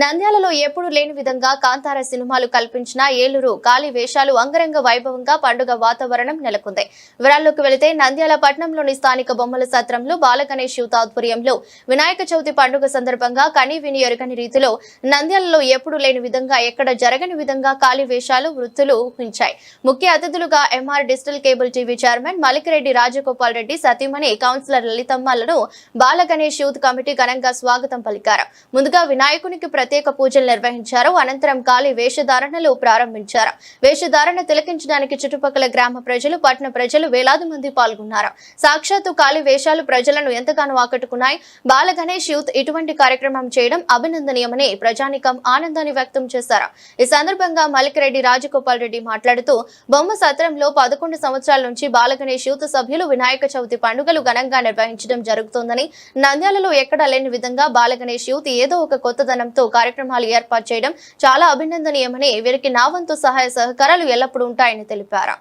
నంద్యాలలో ఎప్పుడు లేని విధంగా కాంతార సినిమాలు కల్పించిన ఏలూరు కాలి వేషాలు అంగరంగ వైభవంగా పండుగ వాతావరణం నెలకొంది. వివరాల్లోకి వెళితే నంద్యాల పట్టణంలోని స్థానిక బొమ్మల సత్రంలో బాలగణేష్ యూత్ ఆధ్వర్యంలో వినాయక చవితి పండుగ సందర్భంగా కని విని ఎరగని రీతిలో నంద్యాలలో ఎప్పుడు లేని విధంగా ఎక్కడ జరగని విధంగా కాలి వేషాలు వృత్తులు ఊహించాయి. ముఖ్య అతిథులుగా MR digital cable TV chairman Malikireddy Rajagopal Reddy సతీమణి కౌన్సిలర్ లలితమ్మలను బాలగణేష్ యూత్ కమిటీ ఘనంగా స్వాగతం పలికారు. ముందుగా వినాయకునికి ప్రత్యేక పూజలు నిర్వహించారు. అనంతరం కాలి వేషధారణలు ప్రారంభించారు. వేషధారణ తిలకించడానికి చుట్టుపక్కల గ్రామ ప్రజలు పట్టణ ప్రజలు వేలాది మంది పాల్గొన్నారు. సాక్షాత్తు కాలి వేషాలు ప్రజలను ఎంతగానో ఆకట్టుకున్నాయి. బాల గణేష్ యూత్ ఇటువంటి కార్యక్రమం చేయడం అభినందనీయమని ప్రజానికం ఆనందాన్ని వ్యక్తం చేశారు. ఈ సందర్భంగా మలికిరెడ్డి రాజగోపాల్ రెడ్డి మాట్లాడుతూ బొమ్మ సత్రంలో పదకొండు సంవత్సరాల నుంచి బాల గణేష్ యూత్ సభ్యులు వినాయక చవితి పండుగలు ఘనంగా నిర్వహించడం జరుగుతోందని నంద్యాలలో ఎక్కడా లేని విధంగా బాల గణేష్ యూత్ ఏదో ఒక కొత్తదనంతో కార్యక్రమాలు ఏర్పాటు చేయడం చాలా అభినందనీయమని వీరికి నా వంతు సహాయ సహకారాలు ఎల్లప్పుడూ ఉంటాయని తెలిపారు.